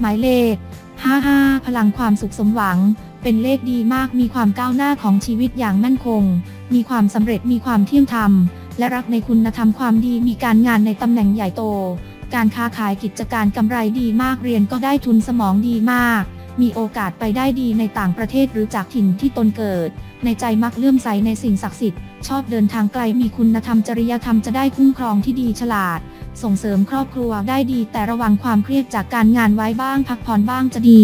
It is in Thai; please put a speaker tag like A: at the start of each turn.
A: หมายเลข 55 พลังความสุขสมหวัง เป็นเลขดีมากมีความก้าวหน้าของชีวิตอย่างมั่นคง มีความสำเร็จมีความเที่ยงธรรม และรักในคุณธรรมความดีมีการงานในตำแหน่งใหญ่โต การค้าขายกิจการกำไรดีมากเรียนก็ได้ทุนสมองดีมาก มีโอกาสไปได้ดีในต่างประเทศหรือจากถิ่นที่ตนเกิด ในใจมักเลื่อมใสในสิ่งศักดิ์สิทธิ์ ชอบเดินทางไกลมีคุณธรรมจริยธรรมจะได้คุ้มครองที่ดีฉลาด ส่งเสริมครอบครัวได้ดีแต่ระวังความเครียดจากการงานไว้บ้างพักผ่อนบ้างจะดี